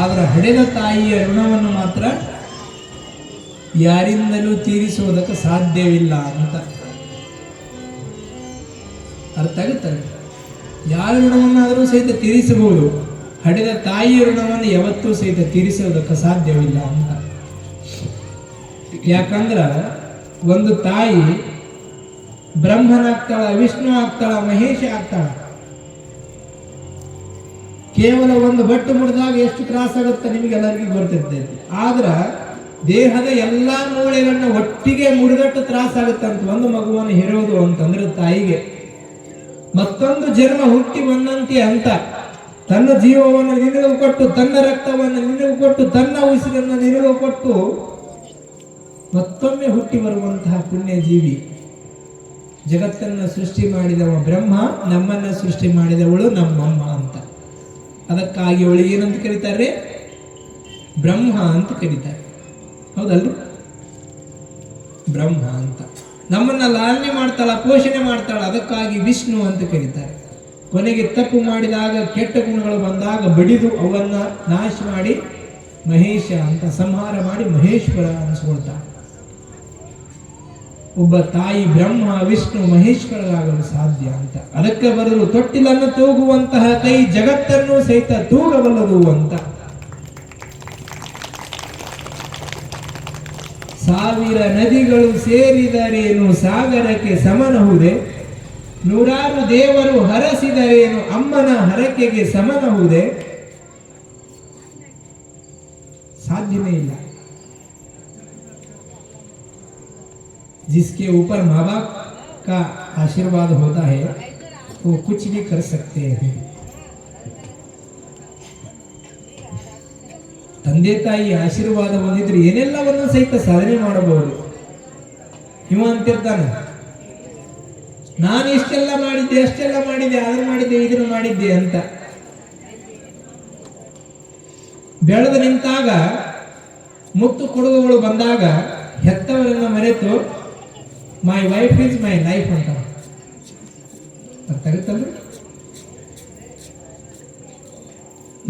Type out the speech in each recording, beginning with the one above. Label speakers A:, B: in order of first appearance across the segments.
A: ಆದ್ರೆ ಹಡೆದ ತಾಯಿಯ ಋಣವನ್ನು ಮಾತ್ರ ಯಾರಿಂದಲೂ ತೀರಿಸುವುದಕ್ಕೆ ಸಾಧ್ಯವಿಲ್ಲ ಅಂತ. ಅರ್ಥ ಆಗುತ್ತದೆ ಯಾರ ಋಣವನ್ನಾದರೂ ಸಹಿತ ತೀರಿಸಬಹುದು. ಹಡೆದ ತಾಯಿಯ ಋಣವನ್ನು ಯಾವತ್ತೂ ಸಹಿತ ತೀರಿಸುವುದಕ್ಕೆ ಸಾಧ್ಯವಿಲ್ಲ ಅಂತ. ಯಾಕಂದ್ರ ಒಂದು ತಾಯಿ ಬ್ರಹ್ಮನಾಗ್ತಾಳ, ವಿಷ್ಣು ಆಗ್ತಾಳ, ಮಹೇಶ ಆಗ್ತಾಳ. ಕೇವಲ ಒಂದು ಬಟ್ಟು ಮುಡಿದಾಗ ಎಷ್ಟು ತ್ರಾಸಾಗುತ್ತೆ ನಿಮಗೆಲ್ಲರಿಗೂ ಗೊತ್ತಿರ್ತೈತಿ. ಆದ್ರ ದೇಹದ ಎಲ್ಲಾ ಮೂಳೆಗಳನ್ನ ಒಟ್ಟಿಗೆ ಮುಡಿದಟ್ಟು ತ್ರಾಸಾಗುತ್ತೆ ಅಂತ ಒಂದು ಮಗುವನ್ನು ಹೆರೋದು ಅಂತಂದ್ರೆ ತಾಯಿಗೆ. ಮತ್ತೊಂದು ಜನ್ಮ ಹುಟ್ಟಿ ಬಂದಂತೆ ಅಂತ ತನ್ನ ಜೀವವನ್ನು ನಿನಗೂ ಕೊಟ್ಟು, ತನ್ನ ರಕ್ತವನ್ನು ನಿನಗೂ ಕೊಟ್ಟು, ತನ್ನ ಉಸಿರನ್ನು ನಿನಗೂ ಕೊಟ್ಟು ಮತ್ತೊಮ್ಮೆ ಹುಟ್ಟಿ ಬರುವಂತಹ ಪುಣ್ಯ ಜೀವಿ ಜಗತ್ತನ್ನು ಸೃಷ್ಟಿ ಮಾಡಿದವ ಬ್ರಹ್ಮ, ನಮ್ಮನ್ನ ಸೃಷ್ಟಿ ಮಾಡಿದವಳು ನಮ್ಮಮ್ಮ ಅಂತ. ಅದಕ್ಕಾಗಿ ಅವಳು ಏನಂತ ಕರೀತಾರೆ? ಬ್ರಹ್ಮ ಅಂತ ಕರೀತಾರೆ. ಹೌದಲ್ರಿ? ಬ್ರಹ್ಮ ಅಂತ. ನಮ್ಮನ್ನ ಲಾಲನೆ ಮಾಡ್ತಾಳ, ಪೋಷಣೆ ಮಾಡ್ತಾಳ, ಅದಕ್ಕಾಗಿ ವಿಷ್ಣು ಅಂತ ಕರೀತಾರೆ. ಕೊನೆಗೆ ತಪ್ಪು ಮಾಡಿದಾಗ, ಕೆಟ್ಟ ಗುಣಗಳು ಬಂದಾಗ ಬಡಿದು ಅವನ್ನ ನಾಶ ಮಾಡಿ ಮಹೇಶ ಅಂತ ಸಂಹಾರ ಮಾಡಿ ಮಹೇಶ್ವರ ಅನಿಸ್ಕೊಳ್ತಾಳೆ. ಒಬ್ಬ ತಾಯಿ ಬ್ರಹ್ಮ, ವಿಷ್ಣು, ಮಹೇಶ್ವರರಾಗಲು ಸಾಧ್ಯ ಅಂತ. ಅದಕ್ಕೆ ಬರಲು ತೊಟ್ಟಿಲನ್ನು ತೂಗುವಂತಹ ಕೈ ಜಗತ್ತನ್ನು ಸಹಿತ ತೂಗಬಲ್ಲದು ಅಂತ. ಸಾವಿರ ನದಿಗಳು ಸೇರಿದರೇನು ಸಾಗರಕ್ಕೆ ಸಮನಹುದೇ? ನೂರಾರು ದೇವರು ಹರಸಿದರೇನು ಅಮ್ಮನ ಹರಕೆಗೆ ಸಮನಹುದೇ? ಸಾಧ್ಯವೇ ಇಲ್ಲ. जिसके ऊपर माँ बाप का आशीर्वाद होता है वो कुछ भी कर सकते हैं ತಂದೆ ತಾಯಿ ಆಶೀರ್ವಾದ ಹೊಂದಿದ್ರೆ ಏನೆಲ್ಲವನ್ನು ಸಹಿತ ಸಾಧನೆ ಮಾಡಬಹುದು ಇವ ಅಂತಿರ್ತಾನೆ ನಾನು ಇಷ್ಟೆಲ್ಲ ಮಾಡಿದ್ದೆ ಅಷ್ಟೆಲ್ಲ ಮಾಡಿದ್ದೆ ಅದನ್ನು ಮಾಡಿದ್ದೆ ಇದನ್ನು ಮಾಡಿದ್ದೆ ಅಂತ ಬೆಳೆದು ನಿಂತಾಗ ಮುತ್ತು ಕೊಡುಗುಗಳು ಬಂದಾಗ ಹೆತ್ತವರನ್ನ ಮರೆತು my wife is my life ಅಂತ. ಅರ್ಥ ಆಗುತ್ತಲ್ರಿ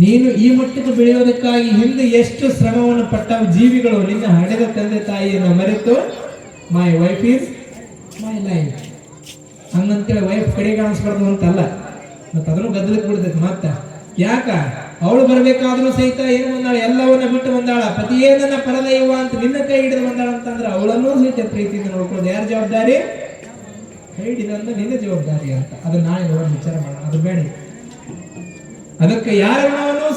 A: ನೀನು ಈ ಮಟ್ಟಕ್ಕೆ ಬೆಳೆಯೋದಕ್ಕಾಗಿ ಹಿಂದೆ ಎಷ್ಟು ಶ್ರಮವನ್ನು ಪಟ್ಟ ಜೀವಿಗಳು, ನಿನ್ನ ಹಡೆದ ತಂದೆ ತಾಯಿಯನ್ನು ಮರೆತು my wife is my life ಹಂಗಂತೇಳಿ wife ಕಡೆ ಕಾಣಿಸ್ಬಾರ್ದು ಅಂತಲ್ಲ. ಮತ್ತೆ ಅದನ್ನು ಗದ್ದಲಕ್ಕೆ ಬಿಡ್ತೈತೆ ಮತ್ತೆ ಯಾಕ? ಅವಳು ಬರಬೇಕಾದ್ರೂ ಸಹಿತ ಏನು ಬಂದಾಳ? ಎಲ್ಲವನ್ನ ಬಿಟ್ಟು ಬಂದಾಳ. ಪತಿಯೇ ನನ್ನ ಪರದೈವ ಅಂತ ನಿನ್ನ ಕೈ ಹಿಡಿದು ಬಂದಾಳ ಅಂತಂದ್ರೆ ಅವಳನ್ನೂ ಸಹಿತ ಪ್ರೀತಿಯಿಂದ ನೋಡ್ಕೊಳ್ಳೋದು. ಯಾರ ಜವಾಬ್ದಾರಿ? ಕೈ ನನ್ನ ನಿನ್ನ ಜವಾಬ್ದಾರಿ ಅಂತ. ಅದು ನಾಳೆ ನೋಡೋಣ, ವಿಚಾರ ಮಾಡೋಣ. ಅದು ಬೇಡ. ಅದಕ್ಕೆ ಯಾರ ಋಣವನ್ನು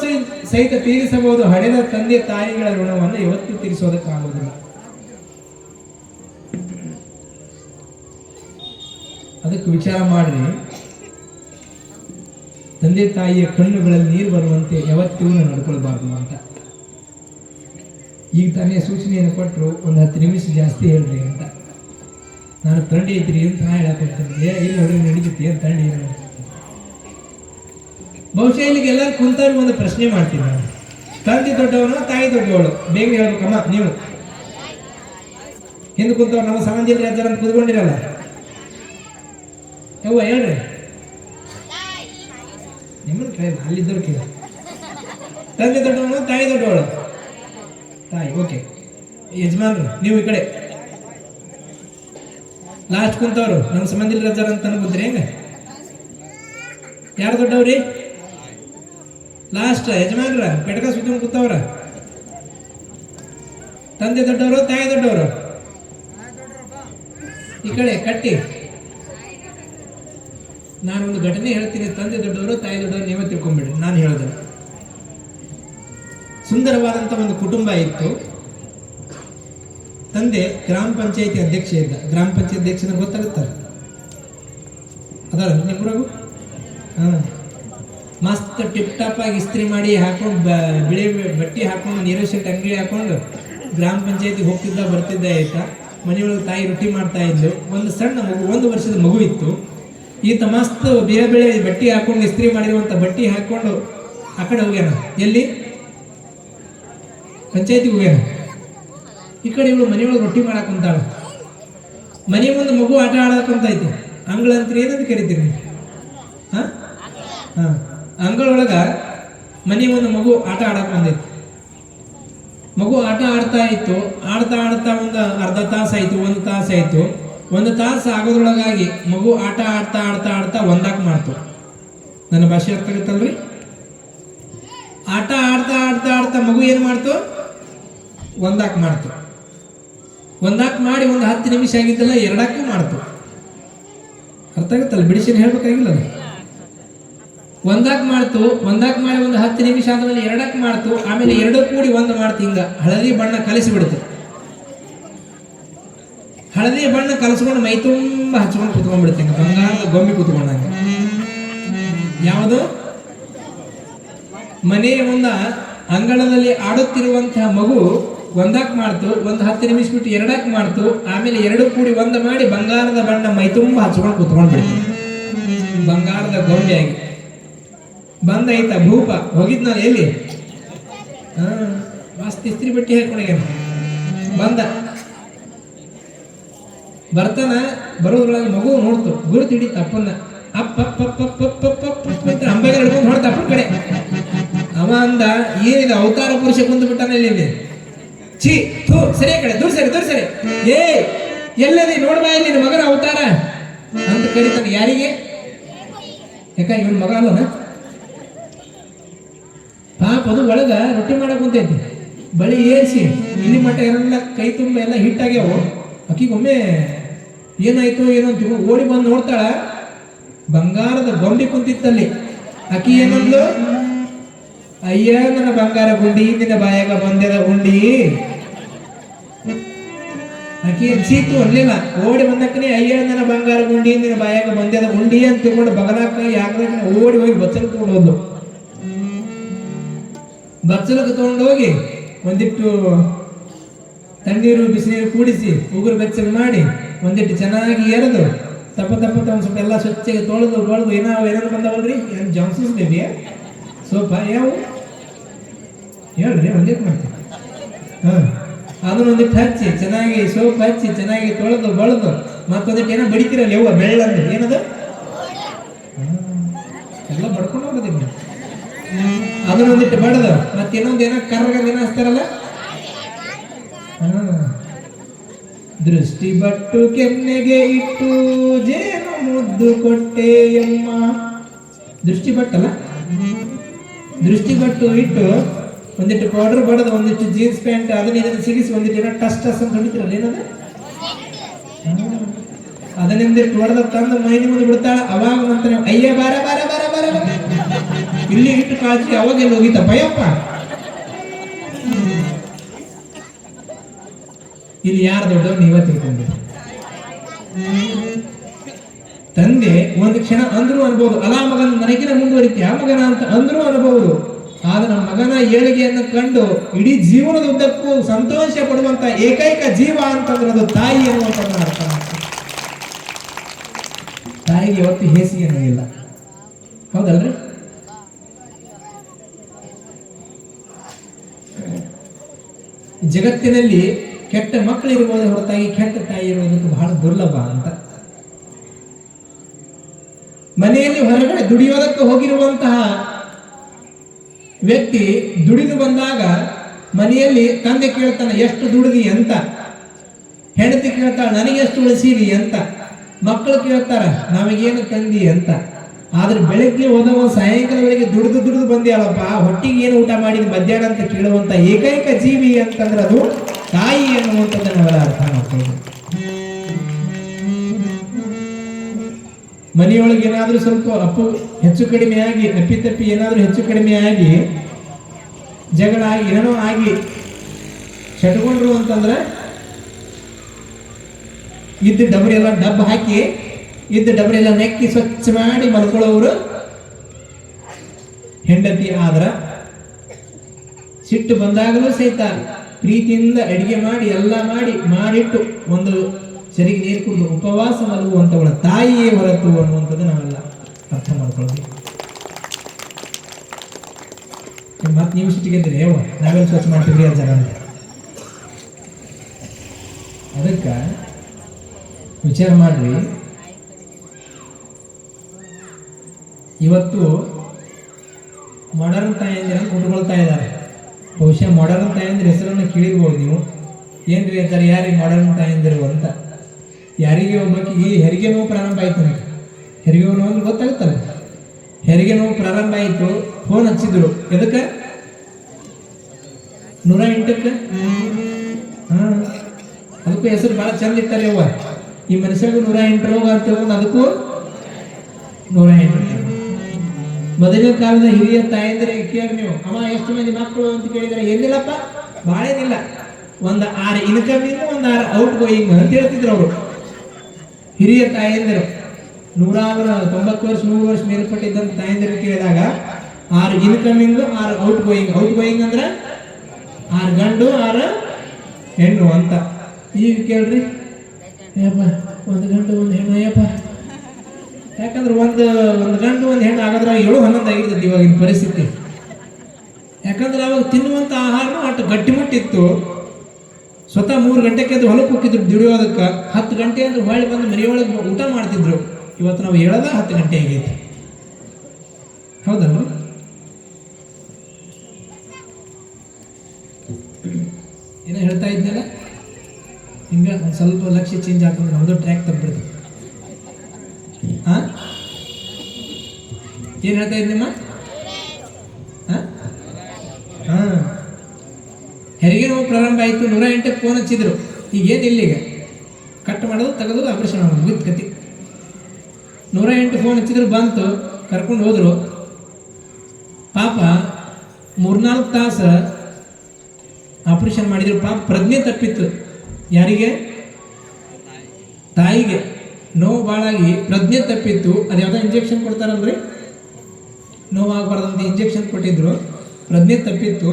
A: ಸಹಿತ ತೀರಿಸಬಹುದು. ಹಡೆದ ತಂದೆ ತಾಯಿಗಳ ಋಣವನ್ನು ಇವತ್ತು ತೀರಿಸೋದಕ್ಕಾಗೋದಿಲ್ಲ. ಅದಕ್ಕೆ ವಿಚಾರ ಮಾಡ್ರಿ. ತಂದೆ ತಾಯಿಯ ಕಣ್ಣುಗಳಲ್ಲಿ ನೀರು ಬರುವಂತೆ ಯಾವತ್ತೂ ನಡ್ಕೊಳ್ಬಾರ್ದು ಅಂತ. ಈಗ ತಾನೇ ಸೂಚನೆಯನ್ನು ಕೊಟ್ಟರು, ಒಂದು ಹತ್ತು ನಿಮಿಷ ಜಾಸ್ತಿ ಹೇಳ್ರಿ ಅಂತ. ನಾನು ತಂಡಿ ಐತ್ರಿ ಅಂತ ನಾ ಹೇಳಕ್ ಹೋಗ್ತೀನಿ. ಏ, ಇಲ್ಲ ಹುಡುಗಿ ನಡೀತೈತಿ ಏನು ತಂಡಿ ಬಹುಶಃ ಇಲ್ಲಿಗೆ ಎಲ್ಲರೂ ಕುಂತವ್ರಿಗೆ ಒಂದು ಪ್ರಶ್ನೆ ಮಾಡ್ತೀನಿ ನಾನು. ತಂದೆ ದೊಡ್ಡವನು, ತಾಯಿ ದೊಡ್ಡವಳು? ಬೇಗ ಹೇಳ್ಬೇಕಮ್ಮ, ನೀವು. ಹಿಂದೆ ಕುಂತವ್ರು ನಮ್ಮ ಸಮಾಜ ಅಂತ ಕುತ್ಕೊಂಡಿರಲ್ಲ. ಯವ್ವ, ಹೇಳ್ರಿ. ನಿಮ್ಮನ್ನ ಟ್ರೈನ್ ಅಲ್ಲಿದ್ದರು ಕೇಳಿ. ತಂದೆ ದೊಡ್ಡವಳು ತಾಯಿ ದೊಡ್ಡವಳು? ತಾಯಿ ಓಕೆ ಯಜಮಾನ್ರು, ನೀವು ಈ ಕಡೆ. ಲಾಸ್ಟ್ ಕುಂತವ್ರು ನಮ್ಮ ಸಂಬಂಧಿ ರಜಾರ ಅಂತ ಅನ್ಕೊಂತೀರಿ ಹೆಂಗ? ಯಾರು ದೊಡ್ಡವ್ರಿ? ಲಾಸ್ಟ್ ಯಜಮಾನ್ರ, ಪೆಟಕ ಸುತ್ತ ಕೂತವ್ರ. ತಂದೆ ದೊಡ್ಡವರು, ತಾಯಿ ದೊಡ್ಡವರು? ಈ ಕಡೆ, ಕಟ್ಟಿ. ನಾನೊಂದು ಘಟನೆ ಹೇಳ್ತೀನಿ, ತಂದೆ ದೊಡ್ಡವರು, ತಾಯಿ ದೊಡ್ಡವರು, ನೀವೇ ತಿಳ್ಕೊಂಬಿಡಿ, ನಾನು ಹೇಳಿದೆ. ಸುಂದರವಾದಂಥ ಒಂದು ಕುಟುಂಬ ಇತ್ತು. ತಂದೆ ಗ್ರಾಮ ಪಂಚಾಯತಿ ಅಧ್ಯಕ್ಷ ಇದ್ದ ಗ್ರಾಮ ಪಂಚಾಯತ್ ಅಧ್ಯಕ್ಷನ ಗೊತ್ತಾಗುತ್ತಲ್ಲ? ಅದರ ನಿಮ್ಮೂರಾಗು ಹಾಂ. ಮಸ್ತ್ ಟಿಪ್ ಟಾಪ್ ಆಗಿ ಇಸ್ತ್ರಿ ಮಾಡಿ ಹಾಕೊಂಡು ಬಿಳಿ ಬಟ್ಟೆ ಹಾಕೊಂಡು, ನೀರು ಶರ್ಟ್ ಅಂಗಡಿ ಹಾಕೊಂಡು, ಗ್ರಾಮ ಪಂಚಾಯತಿಗೆ ಹೋಗ್ತಿದ್ದ, ಬರ್ತಿದ್ದ ಆಯ್ತಾ? ಮನೆಯೊಳಗೆ ತಾಯಿ ರೊಟ್ಟಿ ಮಾಡ್ತಾ ಇದ್ಲು. ಒಂದು ಸಣ್ಣ ಮಗು, ಒಂದು ವರ್ಷದ ಮಗು ಇತ್ತು ಈತ ತಮಸ್ತು ಬೇರೆ ಬೇರೆ ಬಟ್ಟಿ ಹಾಕೊಂಡು ಇಸ್ತ್ರಿ ಮಾಡಿರುವಂತ ಬಟ್ಟೆ ಹಾಕೊಂಡು ಆ ಕಡೆ ಹೋಗ್ಯಾನ. ಎಲ್ಲಿ? ಪಂಚಾಯತಿ ಹೋಗ್ಯಾನ. ಈ ಕಡೆ ಇವಳು ಮನೆಯೊಳಗೆ ರೊಟ್ಟಿ ಮಾಡಕ್ ಕುಂತಾಳ. ಮನೆ ಮುಂದೆ ಮಗು ಆಟ ಆಡಕಂತೈತಿ ಅಂಗಳ ಅಂತ ಏನಂತ ಕರಿತೀರಿ? ಹಾ? ಹಾ. ಮನೆ ಒಂದು ಮಗು ಆಟ ಆಡಕ್ ಬಂದೈತಿ. ಮಗು ಆಟ ಆಡ್ತಾ ಇತ್ತು. ಆಡ್ತಾ ಆಡ್ತಾ ಒಂದು ಅರ್ಧ ತಾಸು ಆಯ್ತು, ಒಂದು ತಾಸು ಆಯ್ತು. ಒಂದು ತಾಸು ಆಗೋದ್ರೊಳಗಾಗಿ ಮಗು ಆಟ, ಆಡ್ತಾ ಆಡ್ತಾ ಆಡ್ತಾ ಒಂದಾಕ್ ಮಾಡ್ತು. ನನ್ನ ಭಾಷೆ ಅರ್ಥ ಆಗುತ್ತಲ್ರಿ? ಆಟ, ಆಡ್ತಾ ಆಡ್ತಾ ಆಡ್ತಾ ಮಗು ಏನು ಮಾಡ್ತು? ಒಂದಾಕ್ ಮಾಡ್ತು. ಒಂದಾಕ್ ಮಾಡಿ ಒಂದು ಹತ್ತು ನಿಮಿಷ ಆಗಿದ್ದಲ್ಲ ಎರಡಕ್ಕೂ ಮಾಡ್ತು. ಅರ್ಥ ಆಗುತ್ತಲ್ಲ? ಬಿಡಿಸಿನ ಹೇಳ್ಬೇಕಾಗಿಲ್ಲ ಒಂದಾಕ್ ಮಾಡ್ತು, ಒಂದಾಕ್ ಮಾಡಿ ಒಂದು ಹತ್ತು ನಿಮಿಷ ಆದ್ಮೇಲೆ ಎರಡಕ್ಕೆ ಮಾಡ್ತು, ಆಮೇಲೆ ಎರಡು ಕೂಡಿ ಒಂದು ಮಾಡ್ತು ಹಿಂಗ. ಹಳದಿ ಬಣ್ಣ ಕಲಿಸಿ ಬಿಡ್ತು ಹಳದಿ ಬಣ್ಣ ಕಲಸ್ಕೊಂಡು ಮೈ ತುಂಬ ಹಚ್ಕೊಂಡು ಕುತ್ಕೊಂಡ್ಬಿಡ್ತೇನೆ ಬಂಗಾರದ ಗೊಂಬೆ ಕುತ್ಕೊಂಡಂಗೆ. ಯಾವುದು? ಮನೆಯ ಮುಂದ ಅಂಗಳದಲ್ಲಿ ಆಡುತ್ತಿರುವಂತಹ ಮಗು ಒಂದಾಕ್ ಮಾಡ್ತು, ಒಂದು ಹತ್ತು ನಿಮಿಷ ಬಿಟ್ಟು ಎರಡಕ್ಕೆ ಮಾಡ್ತು, ಆಮೇಲೆ ಎರಡು ಕೂಡಿ ಒಂದು ಮಾಡಿ ಬಂಗಾರದ ಬಣ್ಣ ಮೈ ತುಂಬ ಹಚ್ಕೊಂಡು ಕುತ್ಕೊಂಡ್ಬಿಡ್ತು ಬಂಗಾರದ ಗೊಂಬೆಯಾಗಿ ಬಂದೈತ ಭೂಪ ಹೋಗಿದ್ನಲ್ಲ ಎಲ್ಲಿ? ಮಸ್ತ್ ಇಸ್ತ್ರಿ ಬಟ್ಟೆ ಹೇಳ್ಕೊಂಡ್ಯ ಬಂದ. ಬರ್ತಾನ ಬರೋದ್ರೊಳಗೆ ಮಗು ನೋಡ್ತು. ಗುರು ತಿಡಿ ತಪ್ಪನ್ನ. ಅಪ್ಪ ಅಪ್ಪ ಅಪ್ಪ ಅಪ್ಪ ಕಡೆ. ಅವ ಅಂದ, ಏನಿದೆ, ಅವತಾರ ಪುರುಷ ಕುಂದು ಬಿಟ್ಟಾನೆ ಇಲ್ಲಿ ಛೀ, ಥೂ, ಸರಿ ಕಡೆ, ದೂರ ಸರಿ ದೂರ ಸರಿ. ಏ, ಎಲ್ಲದಿ, ನೋಡ್ಬಾ ನಿನ್ನ ಮಗನ ಅವತಾರ. ಅಂತ ಕರೀತಾನೆ, ಯಾರಿಗೆ? ಯಾಕ, ಇವನ್ ಮಗ ಅಲ್ಲ ಪಾಪ, ಅದು ಒಳಗ ರೊಟ್ಟಿ ಮಾಡಕ್ ಕುಂತೈತಿ. ಬಳಿ ಏರಿಸಿ ಇಲ್ಲಿ ಮಟ್ಟ ಎಲ್ಲ, ಕೈ ತುಂಬ ಎಲ್ಲ ಹಿಟ್ಟಾಗ್ಯಾವು. ಅಕ್ಕಿಗೊಮ್ಮೆ ಏನಾಯ್ತು ಏನೋ ಅಂತ ತಿಳ್ಕೊಂಡು ಓಡಿ ಬಂದು ನೋಡ್ತಾಳ. ಬಂಗಾರದ ಗೊಂಡಿ ಕುಂತಿತ್ತಲ್ಲಿ. ಅಕ್ಕಿ ಏನಂದ್ಲು ಅಯ್ಯ, ನನ್ನ ಬಂಗಾರ ಗುಂಡಿ, ನಿನ್ನ ಬಾಯಾಗ ಬಂದಿದ ಗುಂಡಿ. ಅಕ್ಕಿ ಸೀತು ಅನ್ಲಿಲ್ಲ. ಓಡಿ ಬಂದಕ್ಕನೆ, ಅಯ್ಯ, ನನ್ನ ಬಂಗಾರ ಗುಂಡಿ, ನಿನ್ನ ಬಾಯಾಗ ಬಂದಿದ ಗುಂಡಿ ಅಂತ ತಿಳ್ಕೊಂಡು ಬಗಲಾಕ ಯಾಕೆ ಓಡಿ ಹೋಗಿ ಬಚ್ಚಲು ತಗೊಂಡು ಹೋದ್ಲು ಬಚ್ಚಲಕ್ಕೆ ತಗೊಂಡು ಹೋಗಿ ಒಂದಿಟ್ಟು ತಣ್ಣೀರು, ಬಿಸಿನೀರು ಕೂಡಿಸಿ ಉಗುರು ಬೆಚ್ಚಲು ಮಾಡಿ ಒಂದಿಟ್ಟು ಚೆನ್ನಾಗಿ ಎರೆದು, ತಪ್ಪ ತಪ್ಪ ತಮ್ಮ ಸ್ವಲ್ಪ ಎಲ್ಲ ಸ್ವಚ್ಛಗೆ ತೊಳೆದು ತೊಳೆದು, ಏನೋ ಏನೇನು ಬಂದವಲ್ರಿ? ಏನು ಜಾನ್ಸನ್ಸ್ ಬೇಬಿ? ಸ್ವಲ್ಪ ಯಾವ? ಹೇಳ್ರಿ ಒಂದಿಟ್ಟು ಮಾಡ್ತೀವಿ ಹಾಂ, ಅದನ್ನ ಒಂದಿಟ್ಟು ಹಚ್ಚಿ, ಚೆನ್ನಾಗಿ ಸೋಪ್ ಹಚ್ಚಿ, ಚೆನ್ನಾಗಿ ತೊಳೆದು, ಬಳ್ದು, ಮತ್ತೊಂದಿಟ್ಟು ಏನೋ ಬಡಿತೀರಲ್ಲ ಯವ್ವ ಬೆಳ್ಳಂದ್ರೆ ಏನದು. ಎಲ್ಲ ಬಡ್ಕೊಂಡು ಹೋಗೋದಿಲ್ಲ ಅದನ್ನೊಂದಿಟ್ಟು ಬಡದು ಮತ್ತೆ ಇನ್ನೊಂದು ಏನೋ ಕರ್ರಗ ಏನೋ ಹಚ್ತಾರಲ್ಲ? ಹಾ. ದೃಷ್ಟಿ ಬಟ್ಟು ಕೆನ್ನೆಗೆ ಇಟ್ಟು ಜೇನು ಮುದ್ದು ಕೊಟ್ಟೆಯಮ್ಮ. ದೃಷ್ಟಿ ಬಟ್ಟಲ್ಲ ದೃಷ್ಟಿ ಬಟ್ಟು ಇಟ್ಟು ಒಂದಿಟ್ಟು ಪೌಡರ್ ಬಡದ, ಒಂದಿಟ್ಟು ಜೀನ್ಸ್ ಪ್ಯಾಂಟ್ ಅದನ್ನ ಸಿಗಿಸಿ ಒಂದಿಟ್ಟು ಏನೋ ಟಸ್ ಟಸ್ ಅಂತ ಹೊಡಿತಿರಲ್ಲ, ಏನದ? ಅದನ್ನಿಂದಿಟ್ಟು ಹೊಡೆದ ತಂದು ಮೈನಿ ಮುಂದೆ ಬಿಡ್ತಾಳ, ಅವಾಗ ನಂತರ ಅಯ್ಯ, ಬಾರ ಬಾರ ಬಾರ ಬಾರ ಇಲ್ಲಿ ಇಟ್ಟು ಕಾಳಜಿ ಅವಾಗೆಲ್ಲ ಹೋಗಿತ್ತ, ಭಯಪ್ಪ. ಇಲ್ಲಿ ಯಾರು ದೊಡ್ಡವ್ರು ನೀವೇ ತಿಳ್ಕೊಂಡ್ರಿ ತಂದೆ ಒಂದು ಕ್ಷಣ ಅಂದ್ರು ಅನ್ಬೋದು. ಅಲಾ ಮಗನ ನನಗಿನ ಮುಂದುವರಿತಿ ಆ ಮಗನ ಅಂತ ಅಂದ್ರು ಅನ್ಬಹುದು ಆದ್ರೆ ಮಗನ ಏಳಿಗೆಯನ್ನು ಕಂಡು ಇಡೀ ಜೀವನದ ಉದ್ದಕ್ಕೂ ಸಂತೋಷ ಪಡುವಂತ ಏಕೈಕ ಜೀವ ಅಂತಂದ್ರೆ ಅದು ತಾಯಿ ಅನ್ನುವಂತ ಅರ್ಥ ತಾಯಿಗೆ ಯಾವತ್ತು ಹೇಸಿಗೆ ಇಲ್ಲ ಹೌದಲ್ರಿ? ಜಗತ್ತಿನಲ್ಲಿ ಕೆಟ್ಟ ಮಕ್ಕಳು ಇರ್ಬೋದು ಹೊರತಾಗಿ ಕೆಟ್ಟ ತಾಯಿ ಇರುವುದಕ್ಕೆ ಬಹಳ ದುರ್ಲಭ ಅಂತ. ಮನೆಯಲ್ಲಿ ಹೊರಗಡೆ ದುಡಿಯೋದಕ್ಕೆ ಹೋಗಿರುವಂತಹ ವ್ಯಕ್ತಿ ದುಡಿದು ಬಂದಾಗ ಮನೆಯಲ್ಲಿ ತಂದೆ ಕೇಳ್ತಾನೆ, ಎಷ್ಟು ದುಡಿದಿ ಅಂತ? ಹೆಂಡತಿ ಕೇಳ್ತಾಳೆ, ನನಗೆ ಎಷ್ಟು ಉಳಿಸಿರಿ ಅಂತ? ಮಕ್ಕಳು ಕೇಳ್ತಾರ ನಮಗೇನು ತಂದಿ ಅಂತ? ಆದ್ರೆ ಬೆಳಗ್ಗೆ ಹೋದವ ಸಾಯಂಕಾಲ ವೇಳೆಗೆ ದುಡಿದು ದುಡಿದು ಬಂದಿಯಾಳಪ್ಪ ಹೊಟ್ಟಿಗೆ ಏನು ಊಟ ಮಾಡಿದ ಮಧ್ಯಾಹ್ನ ಅಂತ ಕೇಳುವಂತ ಏಕೈಕ ಜೀವಿ ಅಂತಂದ್ರೆ ಅದು ತಾಯಿ ಎನ್ನುವಂಥದ್ದನ್ನು ನಾವೆಲ್ಲ ಅರ್ಥ ಮಾಡ್ಕೊಳ್ಳೋದು ಮನೆಯೊಳಗೆ ಏನಾದರೂ ಸ್ವಲ್ಪ ಅಪ್ಪು ಹೆಚ್ಚು ಕಡಿಮೆ ಆಗಿ ಅಪ್ಪಿತಪ್ಪಿ ಏನಾದರೂ ಹೆಚ್ಚು ಕಡಿಮೆ ಆಗಿ, ಜಗಳ ಆಗಿ, ಏನೋ ಆಗಿ ಚಟ್ಕೊಂಡ್ರು ಅಂತಂದ್ರೆ ಇದ್ದ ಡಬರಿ ಎಲ್ಲ ಡಬ್ ಹಾಕಿ, ಇದ್ದ ಡಬರಿ ಎಲ್ಲ ನೆಕ್ಕಿ ಸ್ವಚ್ಛ ಮಾಡಿ ಮಲ್ಕೊಳ್ಳೋರು ಹೆಂಡತಿ ಆದ್ರ ಸಿಟ್ಟು ಬಂದಾಗಲೂ ಸಹಿತ ಪ್ರೀತಿಯಿಂದ ಅಡಿಗೆ ಮಾಡಿ, ಎಲ್ಲ ಮಾಡಿ, ಮಾಡಿಟ್ಟು ಒಂದು ಸರಿಗೆ ನೀರು ಕುಡಿದು ಉಪವಾಸ ಮಲಗುವಂಥವಳ ತಾಯಿಯೇ ಹೊರತು ಅನ್ನುವಂಥದ್ದು ನಾವೆಲ್ಲ ಅರ್ಥ ಮಾಡ್ಕೊಳ್ತೀವಿ ಮತ್ತೆ ನೀವು ಸಿಟ್ಟಿಗೆದ್ರೆ ನಾವೆಲ್ಲ ಸ್ವಚ್ಛ ಮಾಡ್ತೀವಿ ಅಂತ. ಅದಕ್ಕ ವಿಚಾರ ಮಾಡ್ರಿ. ಇವತ್ತು ಮಾಡರ್ನ್ ತಾಯಂದಿರ ಉಟ್ಕೊಳ್ತಾ ಇದ್ದಾರೆ. ಬಹುಶಃ ಮಾಡರ್ನ್ ತಾಯಂದ್ರ ಹೆಸರನ್ನು ಕೇಳಿರ್ಬೋದು ನೀವು. ಏನ್ರಿ ಅಂತಾರೆ ಯಾರಿಗೆ ಮಾಡರ್ನ್ ತಾಯಂದಿರು ಅಂತ? ಯಾರಿಗೆ ಒಬ್ಬಾಕಿಗೆ ಹೆರಿಗೆ ನೋವು ಪ್ರಾರಂಭ ಆಯ್ತು ನನಗೆ ಹೆರಿಗೆ ನೋವು ಅಂದ್ರೆ ಗೊತ್ತಾಗುತ್ತಲ್ಲ. ಹೆರಿಗೆ ನೋವು ಪ್ರಾರಂಭ ಆಯಿತು ಫೋನ್ ಹಚ್ಚಿದ್ರು. ಎದಕ್ಕೆ? ನೂರ ಎಂಟಕ್ಕೆ? ಅದಕ್ಕೂ ಹೆಸರು ಭಾಳ ಚಂದ ಇತ್ತಲ್ಲ ಅವ್ವ. ಈ ಮನುಷ್ಯಗೂ ನೂರ ಎಂಟು ರೋಗ ಅಂತ ಅದಕ್ಕೂ ನೂರ ಎಂಟು. ಮೊದಲಿನ ಕಾಲದ ಹಿರಿಯ ತಾಯಂದಿರಿಗೆ ಕೇಳಿ ನೀವು, ಅಮ್ಮ, ಎಷ್ಟು ಮಂದಿ ಮಕ್ಕಳು? ಅಂತ ಕೇಳಿದ್ರೆ, ಏನಿಲ್ಲಪ್ಪ, ಬಾಳೇನಿಲ್ಲ. ಒಂದು ಆರು ಇಂದ ಒಂದು ಆರು ಔಟ್ ಗೋಯಿಂಗ್ ಅಂತ ಹೇಳ್ತಿದ್ರು ಅವರು. ಹಿರಿಯ ತಾಯಂದಿರು, ನೂರಾರು ತೊಂಬತ್ತು ವರ್ಷ ನೂರು ವರ್ಷ ಮೇಲ್ಪಟ್ಟಿದ್ದಂತ ತಾಯಂದಿರು ಕೇಳಿದಾಗ, ಆರು ಇನ್ಕಮಿಂಗ್ ಆರು ಔಟ್ ಗೋಯಿಂಗ್ ಔಟ್ ಗೋಯಿಂಗ್ ಅಂದ್ರೆ ಆರು ಗಂಡು, ಆರು ಹೆಣ್ಣು ಅಂತ. ಈಗ ಕೇಳ್ರಿ ಒಂದು ಗಂಡು, ಒಂದು ಹೆಣ್ಣು ಯಪ್ಪ ಯಾಕಂದ್ರೆ ಒಂದು ಒಂದು ಗಂಡು ಒಂದು ಹೆಣ್ಣು ಆಗೋದ್ರಾಗ ಏಳು ಹನ್ನೊಂದು ಆಗಿರ್ತದೆ ಇವಾಗಿನ ಪರಿಸ್ಥಿತಿ. ಯಾಕಂದ್ರೆ ಅವಾಗ ತಿನ್ನುವಂಥ ಆಹಾರನೂ ಅಷ್ಟು ಗಟ್ಟಿಮುಟ್ಟಿತ್ತು ಸ್ವತಃ ಮೂರು ಗಂಟೆಗೆ ಅದು ಹೊಲಕ್ಕೆ ಹೋಗಿದ್ರು ದುಡಿಯೋದಕ್ಕೆ, ಹತ್ತು ಗಂಟೆ ಅಂದ್ರೆ ಹೊಳೆ ಬಂದು ಮನೆಯೊಳಗೆ ಊಟ ಮಾಡ್ತಿದ್ರು. ಇವತ್ತು ನಾವು ಹೇಳೋದ ಹತ್ತು ಗಂಟೆ ಆಗೈತಿ. ಹೌದಲ್ವ? ಏನೋ ಹೇಳ್ತಾ ಇದ್ದಲ್ಲ ಹಿಂಗೆ ಒಂದು ಸ್ವಲ್ಪ ಲಕ್ಷ್ಯ ಚೇಂಜ್ ಆಗ್ತದೆ ನಮ್ದು ಟ್ರ್ಯಾಕ್ ತಪ್ಪಿಡ್ತು ಹಾ ಏನು ಹೇಳ್ತಾ ಇದ್ದಮ್ಮ ಹಾ? ಹೆರಿಗೆ ನೋವು ಪ್ರಾರಂಭ ಆಯಿತು, ನೂರ ಎಂಟಕ್ಕೆ ಫೋನ್ ಹಚ್ಚಿದ್ರು. ಈಗ ಏನು ಇಲ್ಲಿಗ ಕಟ್ ಮಾಡೋದು, ತೆಗೆದು ಆಪರೇಷನ್ ಮುಗಿತ್ ಕತಿ ನೂರ ಎಂಟು ಫೋನ್ ಹಚ್ಚಿದ್ರು, ಬಂತು, ಕರ್ಕೊಂಡು ಹೋದ್ರು. ಪಾಪ, ಮೂರ್ನಾಲ್ಕು ತಾಸು ಆಪರೇಷನ್ ಮಾಡಿದ್ರು. ಪಾಪ, ಪ್ರಜ್ಞೆ ತಪ್ಪಿತ್ತು. ಯಾರಿಗೆ? ತಾಯಿಗೆ. ನೋವು ಭಾಳಾಗಿ ಪ್ರಜ್ಞೆ ತಪ್ಪಿತ್ತು. ಅದು ಯಾವುದೋ ಇಂಜೆಕ್ಷನ್ ಕೊಡ್ತಾರಲ್ರಿ? ನೋವಾಗಬಾರ್ದಂತ ಇಂಜೆಕ್ಷನ್ ಕೊಟ್ಟಿದ್ರು. ಪ್ರಜ್ಞೆ ತಪ್ಪಿತ್ತು.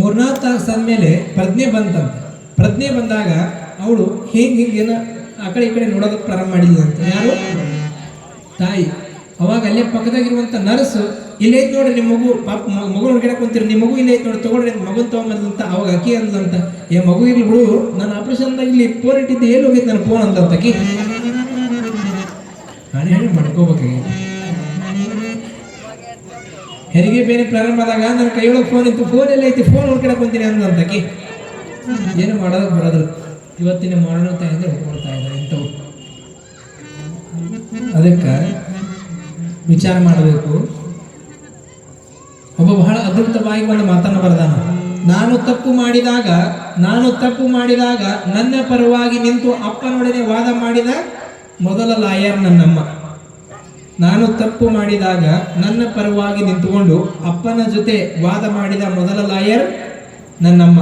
A: ಮೂರ್ನಾಲ್ಕು ತಾಸು ಆದ್ಮೇಲೆ ಪ್ರಜ್ಞೆ ಬಂತಂತೆ. ಪ್ರಜ್ಞೆ ಬಂದಾಗ ಅವಳು ಹಿಂಗೆ ಹಿಂಗೆ ಆ ಕಡೆ ಈ ಕಡೆ ನೋಡೋದಕ್ಕೆ ಪ್ರಾರಂಭ ಮಾಡಿದ್ಲಂತ ಯಾರು? ತಾಯಿ. ಅವಾಗ ಅಲ್ಲೇ ಪಕ್ಕದಾಗಿರುವಂಥ ನರ್ಸ್, ಇಲ್ಲೇ ಐತ್ ನೋಡ್ರಿ ನಿಮ್ಮ ಮಗು, ಪಾಪ ಮಗು ಹೊರಗಡೆ ಕುಂತೀರಿ ನಿಮ್ಮ ಮಗು ಇಲ್ಲೇ ಐತ್ ನೋಡಿ ತಗೊಳ್ರಿ ಮಗನ್ ತೊಗೊಂಬಂದಂತ ಅವಾಗ ಅಕ್ಕಿ ಅಂದಂತ ಏ ಮಗು ಇರ್ಲಿ ಬಿಡು, ನಾನು ಆಪ್ರೇಷನ್ದಾಗ ಇಲ್ಲಿ ಫೋನ್ ಇಟ್ಟಿದ್ದೆ, ಎಲ್ಲಿ ಹೋಗಿತ್ತು ನನ್ನ ಫೋನ್ ಅಂತಂತ ಅಕ್ಕಿ. ನಾನು ಹೇಳಿ ಮಾಡ್ಕೋಬೇಕಾಗಿ ಹೆರಿಗೆ ಬೇರೆ ಪ್ರಾರಂಭ ಆದಾಗ ನನ್ನ ಕೈಯೊಳಗೆ ಫೋನ್ ಇತ್ತು ಫೋನ್ ಎಲ್ಲ ಐತಿ ಫೋನ್ ಹೊರ್ಕಡೆ ಅಂತ ಅಕ್ಕಿ. ಏನು ಮಾಡೋದಕ್ಕೆ ಬರೋದು. ಇವತ್ತಿನ ಮಾಡೋಣ ಅಂದ್ರೆ ಹೊಡ್ಕೊಳ್ತಾ ಇದ್ದಾರೆ ಇಂಥವು. ಅದಕ್ಕೆ ವಿಚಾರ ಮಾಡಬೇಕು. ಒಬ್ಬ ಬಹಳ ಅದ್ಭುತವಾಗಿ ಒಂದು ಮಾತನ್ನು ಬರೆದಾನ. ನಾನು ತಪ್ಪು ಮಾಡಿದಾಗ, ನಾನು ತಪ್ಪು ಮಾಡಿದಾಗ ನನ್ನ ಪರವಾಗಿ ನಿಂತು ಅಪ್ಪನೊಡನೆ ವಾದ ಮಾಡಿದ ಮೊದಲ ಲಾಯರ್ ನನ್ನಮ್ಮ ನಾನು ತಪ್ಪು ಮಾಡಿದಾಗ ನನ್ನ ಪರವಾಗಿ ನಿಂತುಕೊಂಡು ಅಪ್ಪನ ಜೊತೆ ವಾದ ಮಾಡಿದ ಮೊದಲ ಲಾಯರ್ ನನ್ನಮ್ಮ.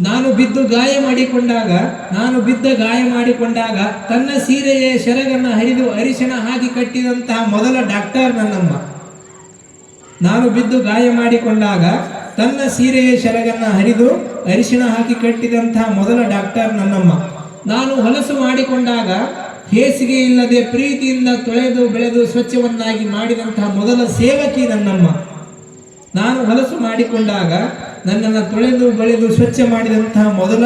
A: ನಾನು ಬಿದ್ದು ಗಾಯ ಮಾಡಿಕೊಂಡಾಗ, ನಾನು ಬಿದ್ದ ಗಾಯ ಮಾಡಿಕೊಂಡಾಗ ತನ್ನ ಸೀರೆಯ ಶರಗನ್ನು ಹರಿದು ಅರಿಶಿಣ ಹಾಕಿ ಕಟ್ಟಿದಂತಹ ಮೊದಲ ಡಾಕ್ಟರ್ ನನ್ನಮ್ಮ. ನಾನು ಬಿದ್ದು ಗಾಯ ಮಾಡಿಕೊಂಡಾಗ ತನ್ನ ಸೀರೆಯ ಶರಗನ್ನು ಹರಿದು ಅರಿಶಿಣ ಹಾಕಿ ಕಟ್ಟಿದಂತಹ ಮೊದಲ ಡಾಕ್ಟರ್ ನನ್ನಮ್ಮ. ನಾನು ಹೊಲಸು ಮಾಡಿಕೊಂಡಾಗ ಹೇಸಿಗೆ ಇಲ್ಲದೆ ಪ್ರೀತಿಯಿಂದ ತೊಳೆದು ಬೆಳೆದು ಸ್ವಚ್ಛವನ್ನಾಗಿ ಮಾಡಿದಂತಹ ಮೊದಲ ಸೇವಕಿ ನನ್ನಮ್ಮ. ನಾನು ಹೊಲಸು ಮಾಡಿಕೊಂಡಾಗ ನನ್ನನ್ನು ತೊಳೆದು ಬೆಳೆದು ಸ್ವಚ್ಛ ಮಾಡಿದಂತಹ ಮೊದಲ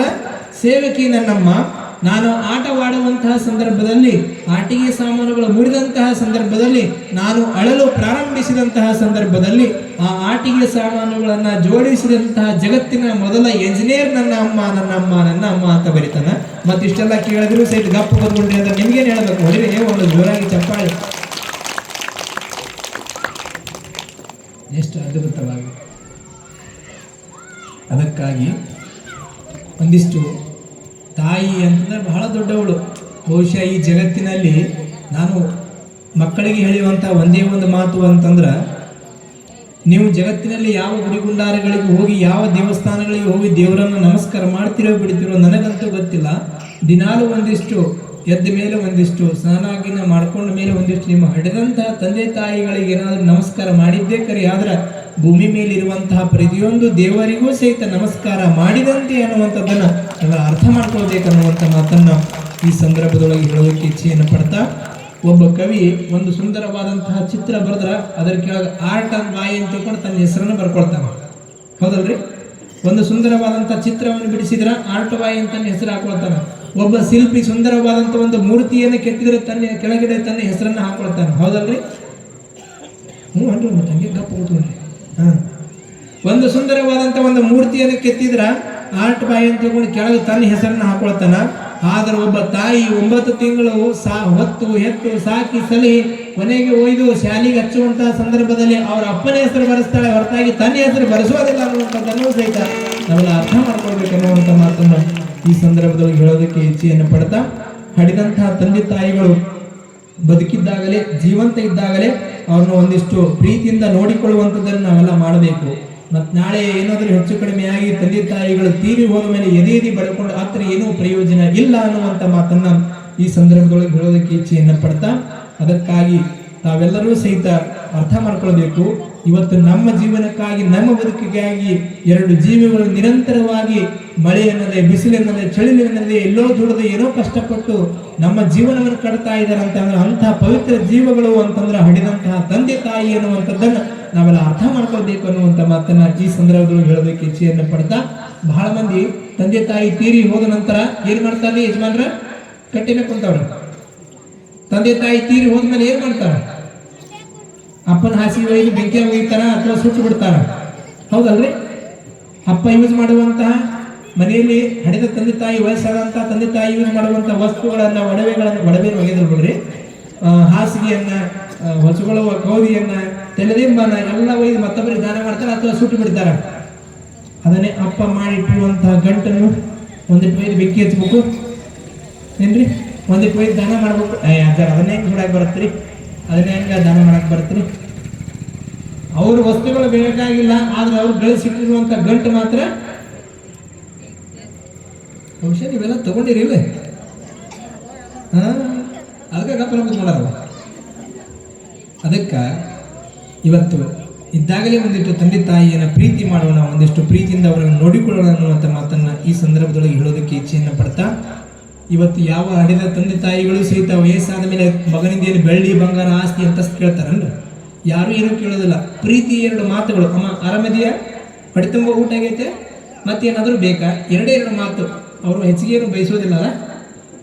A: ಸೇವಕಿ ನನ್ನಮ್ಮ. ನಾನು ಆಟವಾಡುವಂತಹ ಸಂದರ್ಭದಲ್ಲಿ ಆಟಿಕೆ ಸಾಮಾನುಗಳು ಮುರಿದಂತಹ ಸಂದರ್ಭದಲ್ಲಿ, ನಾನು ಅಳಲು ಪ್ರಾರಂಭಿಸಿದಂತಹ ಸಂದರ್ಭದಲ್ಲಿ, ಆ ಆಟಿಕೆ ಸಾಮಾನುಗಳನ್ನು ಜೋಡಿಸಿದಂತಹ ಜಗತ್ತಿನ ಮೊದಲ ಎಂಜಿನಿಯರ್ ನನ್ನ ಅಮ್ಮ ನನ್ನ ಅಮ್ಮ ನನ್ನ ಅಮ್ಮ ಅಂತ ಬರೀತಾನ. ಮತ್ತಿಷ್ಟೆಲ್ಲ ಕೇಳಿದ್ರು ಸಹಿತ ಗಪ್ಪು ಬಂದ್ಕೊಂಡ್ರಿ ಅಂದ್ರೆ ನಿಮ್ಗೇನು ಹೇಳಬೇಕು? ಹೊಡಿರಿ ಒಂದು ಜೋರಾಗಿ ಚಪ್ಪಾಳೆ. ಎಷ್ಟು ಅದ್ಭುತವಾಗಿ. ಅದಕ್ಕಾಗಿ ಒಂದಿಷ್ಟು ತಾಯಿ ಅಂತಂದ್ರೆ ಬಹಳ ದೊಡ್ಡವಳು. ಬಹುಶಃ ಈ ಜಗತ್ತಿನಲ್ಲಿ ನಾನು ಮಕ್ಕಳಿಗೆ ಹೇಳುವಂಥ ಒಂದೇ ಒಂದು ಮಾತು ಅಂತಂದ್ರೆ, ನೀವು ಜಗತ್ತಿನಲ್ಲಿ ಯಾವ ಗುಡಿಗುಂಡಾರಗಳಿಗೆ ಹೋಗಿ, ಯಾವ ದೇವಸ್ಥಾನಗಳಿಗೆ ಹೋಗಿ ದೇವರನ್ನು ನಮಸ್ಕಾರ ಮಾಡ್ತಿರೋ ಬಿಡ್ತಿರೋ ನನಗಂತೂ ಗೊತ್ತಿಲ್ಲ. ದಿನಾಲು ಒಂದಿಷ್ಟು, ಎದ್ದ ಮೇಲೆ ಒಂದಿಷ್ಟು, ಸ್ನಾನಾಗಿನ ಮಾಡ್ಕೊಂಡ ಮೇಲೆ ಒಂದಿಷ್ಟು ನಿಮ್ಮ ಹಡೆದಂತಹ ತಂದೆ ತಾಯಿಗಳಿಗೆ ಏನಾದರೂ ನಮಸ್ಕಾರ ಮಾಡಿದ್ದೇ ಕರೆ. ಆದ್ರೆ ಭೂಮಿ ಮೇಲಿರುವಂತಹ ಪ್ರತಿಯೊಂದು ದೇವರಿಗೂ ಸಹಿತ ನಮಸ್ಕಾರ ಮಾಡಿದಂತೆ ಅನ್ನುವಂಥದ್ದನ್ನು ನಾವು ಅರ್ಥ ಮಾಡ್ಕೊಳ್ಬೇಕನ್ನುವಂಥ ಮಾತನ್ನು ಈ ಸಂದರ್ಭದೊಳಗೆ ಹೇಳೋದಕ್ಕೆ ಇಚ್ಛೆಯನ್ನು ಪಡ್ತಾ, ಒಬ್ಬ ಕವಿ ಒಂದು ಸುಂದರವಾದಂತಹ ಚಿತ್ರ ಬರೆದ್ರ ಅದರ ಕೆಳಗೆ ಆರ್ಟ್ ಅಂಡ್ ಬಾಯಿ ಅಂತ ತಿಳ್ಕೊಂಡು ತನ್ನ ಹೆಸರನ್ನು ಬರ್ಕೊಳ್ತಾನೆ. ಹೌದಲ್ರಿ? ಒಂದು ಸುಂದರವಾದಂಥ ಚಿತ್ರವನ್ನು ಬಿಡಿಸಿದ್ರ ಆರ್ಟ್ ಬಾಯಿ ಅಂತ ಹೆಸರು ಹಾಕೊಳ್ತಾನೆ. ಒಬ್ಬ ಶಿಲ್ಪಿ ಸುಂದರವಾದಂಥ ಒಂದು ಮೂರ್ತಿಯನ್ನು ಕೆತ್ತಿದ್ರೆ ತನ್ನ ಕೆಳಗಡೆ ತನ್ನ ಹೆಸರನ್ನು ಹಾಕೊಳ್ತಾನೆ. ಹೌದಲ್ರಿ? ಹ್ಞೂ ಅನ್ರಿ, ಮತ್ತೆ ಗಪ್ಪ ಕೂತ್ಕೊಂಡ್ರಿ ಒಂದು ಸುಂದರವಾದಂಥ ಒಂದು ಮೂರ್ತಿಯನ್ನು ಕೆತ್ತಿದ್ರ ಆರ್ಟ್ ಬಾಯಿ ಅಂತ ತಗೊಂಡು ಕೆಳಗೆ ತನ್ನ ಹೆಸರನ್ನ ಹಾಕೊಳ್ತಾನ. ಆದ್ರೆ ಒಬ್ಬ ತಾಯಿ ಒಂಬತ್ತು ತಿಂಗಳು ಸಾ ಹೊತ್ತು ಹೆತ್ತು ಸಾಕಿ ಸಲಿ ಕೊನೆಗೆ ಒಯ್ದು ಶಾಲೆಗೆ ಹಚ್ಚುವಂತಹ ಸಂದರ್ಭದಲ್ಲಿ ಅವರ ಅಪ್ಪನ ಹೆಸರು ಬರೆಸ್ತಾಳೆ, ಹೊರತಾಗಿ ತನ್ನ ಹೆಸರು ಬರೆಸೋದಿಲ್ಲ ಅನ್ನುವಂಥದ್ದನ್ನು ಸಹಿತ ನಾವೆಲ್ಲ ಅರ್ಥ ಮಾಡ್ಕೊಳ್ಬೇಕು ಅನ್ನುವಂಥ ಮಾತನ್ನು ಈ ಸಂದರ್ಭದಲ್ಲಿ ಹೇಳೋದಕ್ಕೆ ಇಚ್ಛೆಯನ್ನು ಪಡ್ತಾ, ಹಡಿದಂತಹ ತಂದೆ ತಾಯಿಗಳು ಬದುಕಿದ್ದಾಗಲೇ, ಜೀವಂತ ಇದ್ದಾಗಲೇ ಅವ್ರನ್ನ ಒಂದಿಷ್ಟು ಪ್ರೀತಿಯಿಂದ ನೋಡಿಕೊಳ್ಳುವಂಥದ್ದನ್ನು ನಾವೆಲ್ಲ ಮಾಡಬೇಕು. ಮತ್ತು ನಾಳೆ ಏನಾದರೂ ಹೆಚ್ಚು ಕಡಿಮೆ ಆಗಿ ತಂದೆ ತಾಯಿಗಳು ತೀರಿ ಹೋದ ಮೇಲೆ ಎದೆ ಎದಿ ಹತ್ರ ಏನೂ ಪ್ರಯೋಜನ ಇಲ್ಲ ಅನ್ನುವಂಥ ಮಾತನ್ನ ಈ ಸಂದರ್ಭದೊಳಗೆ ಹೇಳೋದಕ್ಕೆ ಇಚ್ಛೆಯನ್ನು ಪಡ್ತಾ, ಅದಕ್ಕಾಗಿ ತಾವೆಲ್ಲರೂ ಸಹಿತ ಅರ್ಥ ಮಾಡ್ಕೊಳ್ಬೇಕು. ಇವತ್ತು ನಮ್ಮ ಜೀವನಕ್ಕಾಗಿ, ನಮ್ಮ ಬದುಕಿಗಾಗಿ, ಎರಡು ಜೀವಿಗಳು ನಿರಂತರವಾಗಿ ಮಳೆ ಎನ್ನದೆ ಬಿಸಿಲು ಎನ್ನದೆ ಚಳಿ ಎನ್ನದೆ ಎಲ್ಲೋ ದುಡಿದು ಏನೋ ಕಷ್ಟಪಟ್ಟು ನಮ್ಮ ಜೀವನವನ್ನು ಕಟ್ತಾ ಇದ್ದಾರೆ ಅಂತ ಅಂದ್ರೆ ಅಂತಹ ಪವಿತ್ರ ಜೀವಗಳು ಅಂತಂದ್ರೆ ಹಡಿದಂತಹ ತಂದೆ, ತಾಯಿ ಅನ್ನುವಂಥದ್ದನ್ನ ನಾವೆಲ್ಲ ಅರ್ಥ ಮಾಡ್ಕೊಳ್ಬೇಕು ಅನ್ನುವಂಥ ಮಾತನ್ನ ಈ ಸಂದರ್ಭದೊಳಗೆ ಹೇಳೋದಕ್ಕೆ ಇಚ್ಛೆಯನ್ನು ಪಡ್ತಾ ಬಹಳ ಮಂದಿ ತಂದೆ, ತಾಯಿ ತೀರಿ ಹೋದ ನಂತರ ಏನ್ ಮಾಡ್ತಾರೆ ಯಜಮಾನ್ರ? ಕಟ್ಟಿನ ಕುಂತವ್ರ. ತಂದೆ, ತಾಯಿ ತೀರಿ ಹೋದ್ಮೇಲೆ ಏನ್ ಮಾಡ್ತಾರ? ಅಪ್ಪನ ಹಾಸಿ ಒಯ್ದು ಬೆಂಕಿ ಒಯ್ತಾರ ಅಥವಾ ಸುಟ್ಟು ಬಿಡ್ತಾರ. ಹೌದಲ್ರಿ? ಅಪ್ಪ ಯೂಸ್ ಮಾಡುವಂತಹ ಮನೆಯಲ್ಲಿ ಹಡೆದ ತಂದೆ ತಾಯಿ ವಯಸ್ಸಾದಂತಹ ತಂದೆ ತಾಯಿ ಯೂಸ್ ಮಾಡುವಂತಹ ವಸ್ತುಗಳನ್ನ, ಒಡವೆಗಳನ್ನು ಒಡವೆ ಒಗೆದ್ರು ಬಿಡ್ರಿ. ಹಾಸಿಗೆಯನ್ನ ಹೊಸಗೊಳ್ಳುವ ಗೌರಿಯನ್ನ ತೆಲೆದಿಂಬನ ಎಲ್ಲ ಒಯ್ದು ಮತ್ತೊಬ್ಬರಿಗೆ ದಾನ ಮಾಡ್ತಾರೆ ಅಥವಾ ಸುಟ್ಟು ಬಿಡ್ತಾರ. ಅದನ್ನೇ ಅಪ್ಪ ಮಾಡಿಟ್ಟಿರುವಂತಹ ಗಂಟನ್ನು ಒಂದಿಟ್ಟು ಒಯ್ದು ಬೆಂಕಿ ಹಚ್ಬೇಕು. ಏನ್ರಿ? ಒಂದಿಟ್ಟು ಪೈದು ದಾನ ಮಾಡ್ಬೇಕು. ಅದನ್ನೇ ಕೂಡ ಬರುತ್ತೆ ಬರತ್ರಿ ಅದನ್ನೇ ಹೆಂಗ ದಾನ ಮಾಡಕ್ ಬರ್ತೀರಿ. ಅವ್ರ ವಸ್ತುಗಳು ಬೇಕಾಗಿಲ್ಲ, ಆದ್ರೆ ಅವ್ರು ಗಳಿಸಿಟ್ಟಿರುವಂತ ಗಂಟು ಮಾತ್ರ ಬಹುಶಃ ನೀವೆಲ್ಲ ತಗೊಂಡಿರಿ ಇಲ್ಲ? ಹಾ, ಅದಕ್ಕೆ ಗಪ್ಪನ ಕೂತ್ಕೊಂಡಾರ ಅದಕ್ಕ ಇವತ್ತು ಇದ್ದಾಗಲೇ ಒಂದಿಷ್ಟು ತಂದೆ ತಾಯಿಯನ್ನ ಪ್ರೀತಿ ಮಾಡೋಣ, ಒಂದಿಷ್ಟು ಪ್ರೀತಿಯಿಂದ ಅವರನ್ನು ನೋಡಿಕೊಳ್ಳೋಣ ಅನ್ನುವಂಥ ಮಾತನ್ನ ಈ ಸಂದರ್ಭದೊಳಗೆ ಹೇಳೋದಕ್ಕೆ ಇಚ್ಛೆಯನ್ನು ಪಡ್ತಾ ಇವತ್ತು ಯಾವ ಹಡೆದ ತಂದೆ ತಾಯಿಗಳು ಸಹಿತ ವಯಸ್ಸಾದ ಮೇಲೆ ಮಗನಿಂದ ಏನು ಬೆಳ್ಳಿ, ಬಂಗಾರ, ಆಸ್ತಿ ಅಂತ ಕೇಳ್ತಾರಲ್ಲ ಯಾರೂ ಏನೂ ಕೇಳೋದಿಲ್ಲ. ಪ್ರೀತಿ ಎರಡು ಮಾತುಗಳು. ಅಮ್ಮ, ಆರಾಮದಿಯ? ಹೊಟ್ಟೆ ತುಂಬ ಊಟ ಆಗೈತೆ? ಮತ್ತೇನಾದರೂ ಬೇಕಾ? ಎರಡೇ ಎರಡು ಮಾತು. ಅವರು ಹೆಚ್ಚಿಗೆ ಏನು ಬಯಸೋದಿಲ್ಲ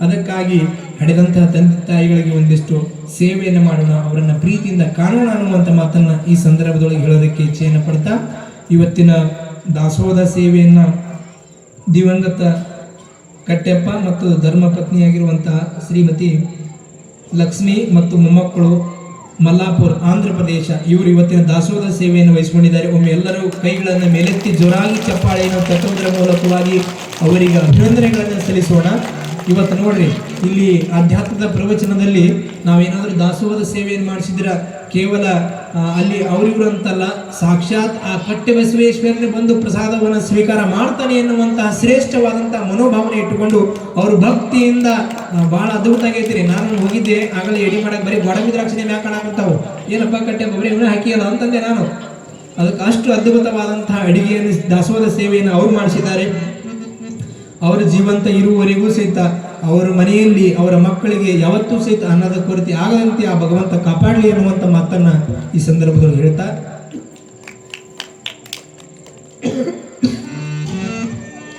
A: ಅದಕ್ಕಾಗಿ ಹಡೆದಂತಹ ತಂದೆ ತಾಯಿಗಳಿಗೆ ಒಂದಿಷ್ಟು ಸೇವೆಯನ್ನು ಮಾಡೋಣ. ಅವರನ್ನು ಪ್ರೀತಿಯಿಂದ ಕಾಣೋಣ ಅನ್ನುವಂಥ ಮಾತನ್ನು ಈ ಸಂದರ್ಭದೊಳಗೆ ಹೇಳೋದಕ್ಕೆ ಇಚ್ಛೆಯನ್ನು ಪಡ್ತಾ ಇವತ್ತಿನ ದಾಸೋಹ ಸೇವೆಯನ್ನು ದಿವಂಗತ ಕಟ್ಟೆಪ್ಪ ಮತ್ತು ಧರ್ಮಪತ್ನಿಯಾಗಿರುವಂತಹ ಶ್ರೀಮತಿ ಲಕ್ಷ್ಮಿ ಮತ್ತು ಮೊಮ್ಮಕ್ಕಳು ಮಲ್ಲಾಪುರ್, ಆಂಧ್ರ ಪ್ರದೇಶ. ಇವರು ಇವತ್ತಿನ ದಾಸೋಹದ ಸೇವೆಯನ್ನು ವಹಿಸಿಕೊಂಡಿದ್ದಾರೆ. ಒಮ್ಮೆ ಎಲ್ಲರೂ ಕೈಗಳನ್ನು ಮೇಲೆತ್ತಿ ಜೋರಾಗಿ ಚಪ್ಪಾಳೆಯನ್ನು ತಟ್ಟುವುದರ ಮೂಲಕವಾಗಿ ಅವರಿಗೆ ಅಭಿನಂದನೆಗಳನ್ನು ಸಲ್ಲಿಸೋಣ. ಇವತ್ತು ನೋಡ್ರಿ, ಇಲ್ಲಿ ಆಧ್ಯಾತ್ಮದ ಪ್ರವಚನದಲ್ಲಿ ನಾವೇನಾದರೂ ದಾಸೋಹದ ಸೇವೆಯನ್ನು ಮಾಡಿಸಿದ್ರ ಕೇವಲ ಅಲ್ಲಿ ಅವರಿಗೂ ಅಂತಲ್ಲ ಸಾಕ್ಷಾತ್ ಆ ಕಟ್ಟೆ ಬಸವೇಶ್ವರನೇ ಬಂದು ಪ್ರಸಾದವನ್ನು ಸ್ವೀಕಾರ ಮಾಡ್ತಾನೆ ಎನ್ನುವಂತಹ ಶ್ರೇಷ್ಠವಾದಂತಹ ಮನೋಭಾವನೆ ಇಟ್ಟುಕೊಂಡು ಅವರು ಭಕ್ತಿಯಿಂದ ಬಹಳ ಅದ್ಭುತ ನಾನು ಹೋಗಿದ್ದೆ, ಆಗಲೇ ಎಡಿ ಮಾಡಕ್ಕೆ ಬರೀ ಗೋಡಂಬಿ ದ್ರಾಕ್ಷಿ ಮ್ಯಾಕ ಕಾಣಕಂತಾವು ಏನಪ್ಪ ಕಟ್ಟೆ ಬರೀ ಇವನೇ ಹಾಕಿಯಲ್ಲ ಅಂತಂದೆ ನಾನು. ಅದಕ್ಕೆ ಅಷ್ಟು ಅದ್ಭುತವಾದಂತಹ ಅಡಿಗೆಯನ್ನು ದಾಸೋಹದ ಸೇವೆಯನ್ನು ಅವರು ಮಾಡಿಸಿದ್ದಾರೆ. ಅವರ ಜೀವಂತ ಇರುವವರೆಗೂ ಸಹಿತ ಅವರ ಮನೆಯಲ್ಲಿ ಅವರ ಮಕ್ಕಳಿಗೆ ಯಾವತ್ತೂ ಸಹಿತ ಅನ್ನದ ಕೊರತೆ ಆಗದಂತೆ ಆ ಭಗವಂತ ಕಾಪಾಡಲಿ ಅನ್ನುವಂಥ ಮಾತನ್ನ ಈ ಸಂದರ್ಭದಲ್ಲಿ ಹೇಳ್ತಾ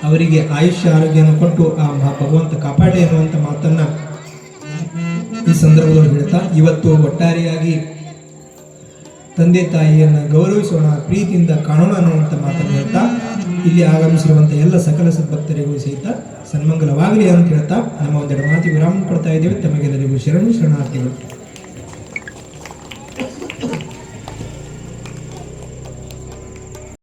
A: ಅವರಿಗೆ ಆಯುಷ್ಯ, ಆರೋಗ್ಯವನ್ನು ಕೊಟ್ಟು ಆ ಭಗವಂತ ಕಾಪಾಡಲಿ ಅನ್ನುವಂಥ ಮಾತನ್ನ ಈ ಸಂದರ್ಭದಲ್ಲಿ ಹೇಳ್ತಾ, ಇವತ್ತು ಒಟ್ಟಾರೆಯಾಗಿ ತಂದೆ ತಾಯಿಯನ್ನು ಗೌರವಿಸೋಣ, ಪ್ರೀತಿಯಿಂದ ಕಾಣೋಣ ಅನ್ನುವಂಥ ಮಾತನ್ನು ಹೇಳ್ತಾ ಇಲ್ಲಿ ಆಗಮಿಸಿರುವಂಥ ಎಲ್ಲ ಸಕಲ ಸದ್ಭಕ್ತರಿಗೂ ಸಹಿತ ಸನ್ಮಂಗಲವಾಗಲಿ ಅಂತ ಹೇಳ್ತಾ ನಮ್ಮ ಒಂದೆರಡು ಮಾತಿ ವಿರಾಮ ಕೊಡ್ತಾ ಇದ್ದೇವೆ. ತಮಗೆಲ್ಲರಿಗೂ ಶರಣು ಶರಣಾರ್ಥಿಗಳು.